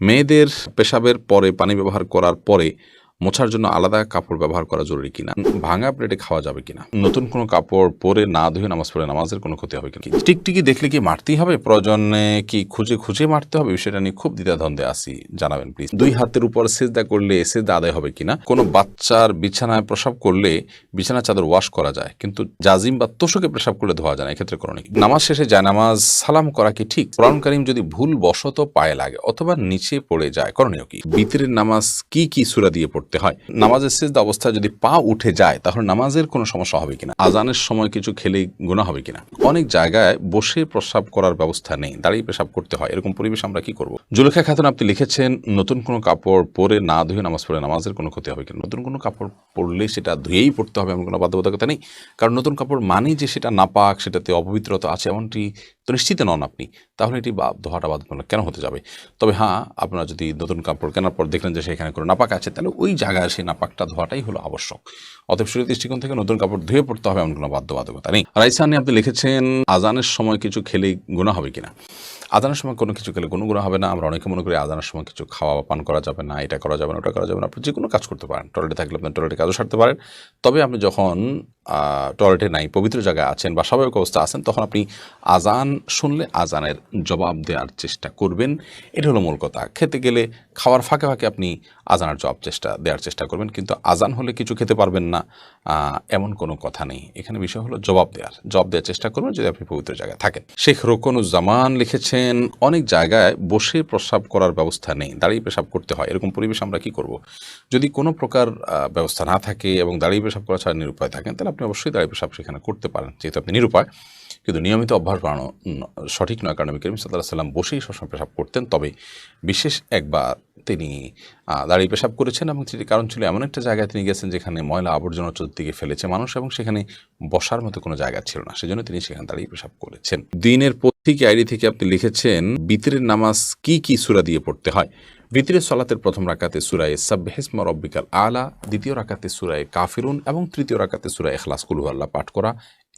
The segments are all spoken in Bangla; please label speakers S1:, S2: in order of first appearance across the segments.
S1: মেয়েদের পেশাবের পরে পানি ব্যবহার করার পরে মোছার জন্য আলাদা কাপড় ব্যবহার করা জরুরি কিনা? ভাঙা প্লেটে খাওয়া যাবে কিনা? নতুন কোনো কাপড় পরে না ধুয়ে নামাজ পড়ে নামাজের কোনো ক্ষতি হবে কিনা? টিকটিকি দেখলে কি মারতেই হবে? প্রয়োজনে কি খুঁজে খুঁজে মারতে হবে? বিষয়টা নিয়ে খুব দ্বিধাদ্বন্দ্বে আসি জানাবেন প্লিজ দুই হাতের উপর সেজদা করলে সেজদা আদায় হবে কিনা? কোনো বাচ্চার বিছানায় প্রসাব করলে বিছানা চাদর ওয়াশ করা যায়, কিন্তু জাজিম বা তোষকে প্রসাব করলে ধোয়া যায় না, এক্ষেত্রে করণীয় কি? নামাজ শেষে যায়, নামাজ সালাম করা কি ঠিক? কোরআন কারিম যদি ভুল বশত পায়ে লাগে অথবা নিচে পড়ে যায়, করণীয় কি? বিতরের নামাজ কি কি সুরা দিয়ে পড়তে হয়। নামাজের সেজদা অবস্থায় যদি পা উঠে যায়, তাহলে নামাজের কোনো সমস্যা হবে কিনা? আজানের সময় কিছু খেলে গুণা হবে কিনা? অনেক জায়গায় বসে প্রস্রাব করার ব্যবস্থা নেই, দাঁড়িয়ে পেশাব করতে হয়। এরকম পরিবেশ আমরা কি করব? জুলেখা খাতুন আপনি লিখেছেন, নতুন কোনো কাপড় পরে না ধুয়ে নামাজ পড়ে নামাজের কোনো ক্ষতি হবে কিনা? নতুন কোনো কাপড় পরলে সেটা ধুয়েই পড়তে হবে এমন কোনো বাধ্যবাধকতা নেই? কারণ নতুন কাপড় মানেই যে সেটা নাপাক, সেটাতে অপবিত্রতা আছে, এমনটি তো নিশ্চিত নন আপনি। তাহলে এটি ধোয়াটা বাধ্যতামূলক কেন হতে যাবে? তবে হ্যাঁ আপনারা যদি নতুন কাপড় কেনার পর দেখলেন যে সেখানে কোনো নাপাক আছে, তাহলে ওই জায়গায় সেই নাপাকটা ধোয়াটাই হলো আবশ্যক। অতএব শরীর দৃষ্টিকোণ থেকে নতুন কাপড় ধুয়ে পড়তে হবে এমন কোনো বাধ্যবাধকতা নেই। রাইসানি, আপনি লিখেছেন, আজানের সময় কিছু খেলে গুণা হবে কিনা? আদানের সময় কোনো কিছু খেলে কোনো গুণা হবে না। আমরা অনেকে মনে করি আদানের সময় কিছু খাওয়া পান করা যাবে না, এটা করা যাবে না, ওটা করা যাবে না। আপনি যে কোনো কাজ করতে পারেন। টয়লেটে থাকলে আপনি টয়লেটে কাজও সারতে পারেন। তবে আপনি যখন টয়লেটে নাই, পবিত্র জায়গায় আছেন বা স্বাভাবিক অবস্থা আছেন, তখন আপনি আজান শুনলে আজানের জবাব দেওয়ার চেষ্টা করবেন। এটা হলো মূল কথা। খেতে গেলে খাওয়ার ফাঁকে ফাঁকে আপনি আজানের জবাব চেষ্টা, দেওয়ার চেষ্টা করবেন, কিন্তু আজান হলে কিছু খেতে পারবেন না এমন কোনো কথা নেই। এখানে বিষয় হলো জবাব দেওয়ার। জবাব দেওয়ার চেষ্টা করবেন যদি আপনি পবিত্র জায়গায় থাকেন। শেখ রোকনুজ্জামান লিখেছেন, অনেক জায়গায় বসে প্রস্রাব করার ব্যবস্থা নেই, দাঁড়িয়ে পেশাব করতে হয়। এরকম পরিবেশ আমরা কি করব? যদি কোনো প্রকার ব্যবস্থা না থাকে এবং দাঁড়িয়ে পেশাব করা ছাড়া নিরুপায় থাকেন, তাহলে আপনি অবশ্যই দাঁড়িয়ে পেশাব সেখানে করতে পারেন, যেহেতু আপনি নিরুপায়। কিন্তু নিয়মিত অভ্যাস বাড়ানো সঠিক নয়। কারণ নবী সাল্লাহ সাল্লাম বসেই সবসময় পেশাব করতেন। তবে বিশেষ একবার তিনি দাঁড়িয়ে পেশাব করেছেন এবং সেটি কারণ ছিল এমন একটা জায়গায় তিনি গেছেন যেখানে ময়লা আবর্জনা চতুর্দিকে ফেলেছে মানুষ এবং সেখানে বসার মতো কোনো জায়গা ছিল না। সেজন্য তিনি সেখানে দাঁড়িয়ে পেশাব করেছেন। দিনের পত্রিকা আইডি থেকে আপনি লিখেছেন, বিতরের নামাজ কি কি সুরা দিয়ে পড়তে হয়? বিতরের সলাতের প্রথম রাকাতে সুরায় সাব্বাহিসমা রব্বিকাল আলা, দ্বিতীয় রাকাতে সুরায় কাফিরুন এবং তৃতীয় রাকাতে সুরায় এখলাস কুলহু আল্লাহ পাঠ করা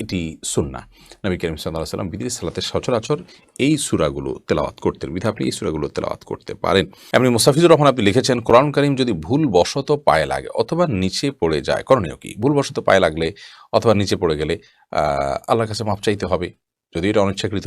S1: এটি সুন্না নবী করিম সাল্লাহ সাল্লাম বিদির সালাতের সচরাচর এই সুরাগুলো তেলাওয়াত করতেন। বিধা আপনি এই সুরাগুলো তেলাওয়াত করতে পারেন। এমনি মুস্তাফিজুর রহমান আপনি লিখেছেন, কোরআন করিম যদি ভুল বশত পায়ে লাগে অথবা নিচে পড়ে যায় করণীয় কি? ভুল বশত পায়ে লাগলে অথবা নিচে পড়ে গেলে আল্লাহর কাছে মাপ চাইতে হবে। যদি এটা অনিচ্ছাকৃত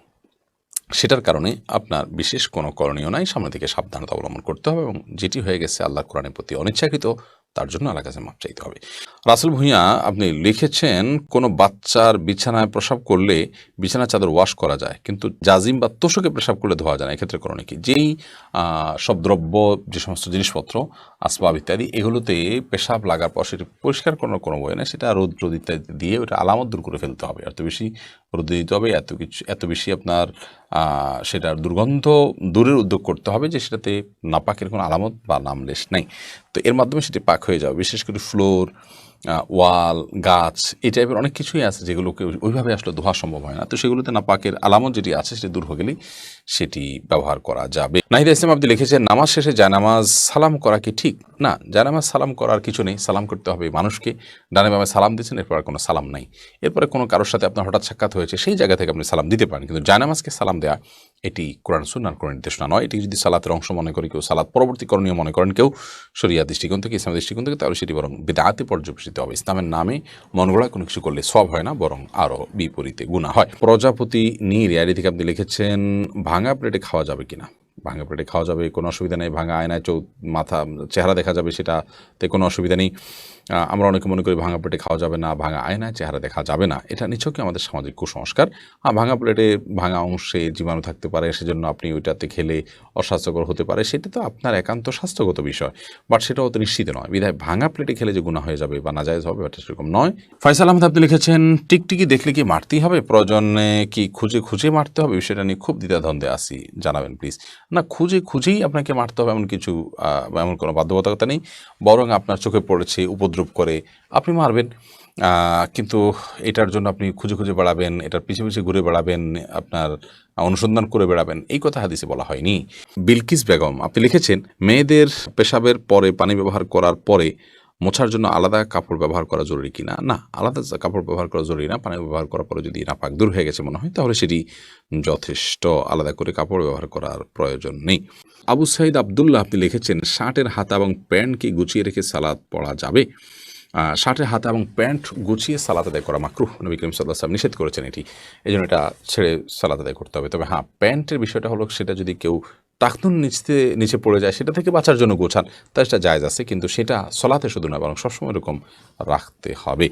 S1: সেটার কারণে আপনার বিশেষ কোনো করণীয় নাই। সামনে থেকে সাবধানতা অবলম্বন করতে হবে এবং যেটি হয়ে গেছে আল্লাহ কোরআনের প্রতি অনিচ্ছাকৃত, তার জন্য আল্লাহ কাছে মাপ চাইতে হবে। রাসেল ভূঁইয়া, আপনি লিখেছেন, কোনো বাচ্চার বিছানায় প্রসাব করলে বিছানা চাদর ওয়াশ করা যায়, কিন্তু জাজিম বা তোষকে প্রসাব করলে ধোয়া যায় না। এক্ষেত্রে করণীয় কি? যেই সব দ্রব্য, যে সমস্ত জিনিসপত্র, আসবাব ইত্যাদি, এগুলোতে পেশাব লাগার পর সেটি পরিষ্কার করার কোনো বই না সেটা রোদ রোদ ইত্যাদি দিয়ে ওটা আলামত দূর করে ফেলতে হবে। এত বেশি রোদ দিতে হবে এত কিছু, এত বেশি আপনার সেটার দুর্গন্ধ দূরের উদ্যোগ করতে হবে যে সেটাতে নাপাকের কোনো আলামত বা নামলেশ নেই। তো এর মাধ্যমে সেটি পাক হয়ে যাবে। বিশেষ করে ফ্লোর ওয়াল, গাছ, এই টাইপের অনেক কিছুই আছে যেগুলোকে ওইভাবে আসলে ধোয়া সম্ভব হয় না। তো সেগুলোতে না পাকের আলামত যেটি আছে সেটি দূর হয়ে গেলেই সেটি ব্যবহার করা যাবে। নাহিদা ইসলাম, আপনি লিখেছেন, নামাজ শেষে জায়নামাজ সালাম করা কি ঠিক? না জায়নামাজ সালাম করার কিছু নেই। সালাম করতে হবে মানুষকে। ডানে বামে সালাম দিচ্ছেন এরপর কোনো সালাম নাই। এরপরে কোনো কারোর সাথে আপনার হঠাৎ সাক্ষাৎ হয়েছে, সেই জায়গা থেকে আপনি সালাম দিতে পারেন। কিন্তু জায়নামাজকে সালাম দেওয়া এটি কোরআন সুন্নার কোনো নির্দেশনা নয়। এটি যদি সালাতের অংশ মনে করি কেউ, সালাত পরবর্তী করণীয় মনে করেন কেউ, শরিয়া দৃষ্টিকোণ থেকে ইসলামের দৃষ্টিকোণ থেকে, তাহলে সেটি বরং বেদাতে পর্যবেসিত হবে। ইসলামের নামে মন গড়া কোনো কিছু করলে সব হয় না, বরং আরও বিপরীতে গুণা হয়। প্রজাপতি নীর এর থেকে আপনি লিখেছেন, ভাঙা প্লেটে খাওয়া যাবে কিনা? ভাঙা প্লেটে খাওয়া যাবে, কোনো অসুবিধা নেই, ভাঙা আয়নায় চৌ মাথা, চেহারা দেখা যাবে সেটাতে কোনো অসুবিধা নেই। আমরা অনেকে মনে করি ভাঙা প্লেটে খাওয়া যাবে না, ভাঙা আয়নায় চেহারা দেখা যাবে না। এটা নিছকই আমাদের সামাজিক কুসংস্কার। আর ভাঙা প্লেটে ভাঙা অংশে জীবাণু থাকতে পারে, সেজন্য আপনি ওইটাতে খেলে অস্বাস্থ্যকর হতে পারে। সেটা তো আপনার একান্ত স্বাস্থ্যগত বিষয়, বাট সেটাও তো নিশ্চিত নয়। বিধায় ভাঙা প্লেটে খেলে যে গুণা হয়ে যাবে বা নাজায়জ হবে এটা সেরকম নয়। ফয়সাল আহমেদ, আপনি লিখেছেন, টিকটিকি দেখলে কি মারতেই হবে? প্রয়োজনে কি খুঁজে খুঁজে মারতে হবে? বিষয়টা নিয়ে খুব দ্বিধাদ্বন্দ্বে আসি জানাবেন, প্লিজ। না, খুঁজে খুঁজেই আপনাকে মারতে হবে এমন কিছু এমন কোনো বাধ্যবাধকতা নেই। বরং আপনার চোখে পড়েছে, উপদ্রব করে আপনি মারবেন। কিন্তু এটার জন্য আপনি খুঁজে খুঁজে বেড়াবেন, এটার পিছিয়ে পিছিয়ে ঘুরে বেড়াবেন, আপনার অনুসন্ধান করে বেড়াবেন, এই কথা হাদিসে বলা হয়নি। বিলকিস বেগম, আপনি লিখেছেন, মেয়েদের পেশাবের পরে পানি ব্যবহার করার পরে মোছার জন্য আলাদা কাপড় ব্যবহার করা জরুরি কিনা না? আলাদা কাপড় ব্যবহার করা জরুরি না। পানি ব্যবহার করার পরে যদি নাপাক দূর হয়ে গেছে মনে হয়, তাহলে সেটি যথেষ্ট আলাদা করে কাপড় ব্যবহার করার প্রয়োজন নেই। আবু সাইদ আবদুল্লাহ আপনি লিখেছেন, শার্টের হাতা এবং প্যান্ট কি গুছিয়ে রেখে সালাদ পড়া যাবে? শার্টের হাতা এবং প্যান্ট গুছিয়ে সালাদ আদায় করা মাকরুহ। নবী করিম সাল্লাহ সাল্লাম নিষেধ করেছেন এটি। এই জন্য এটা ছেড়ে সালাদ আদায় করতে হবে। তবে হ্যাঁ প্যান্টের বিষয়টা হলো সেটা যদি কেউ টাকনুন নিচতে, নিচে পড়ে যায়, সেটা থেকে বাঁচার জন্য গোছান। তা সেটা জায়জ আছে, কিন্তু সেটা সলাতে শুধু না বরং সবসময় এরকম রাখতে হবে।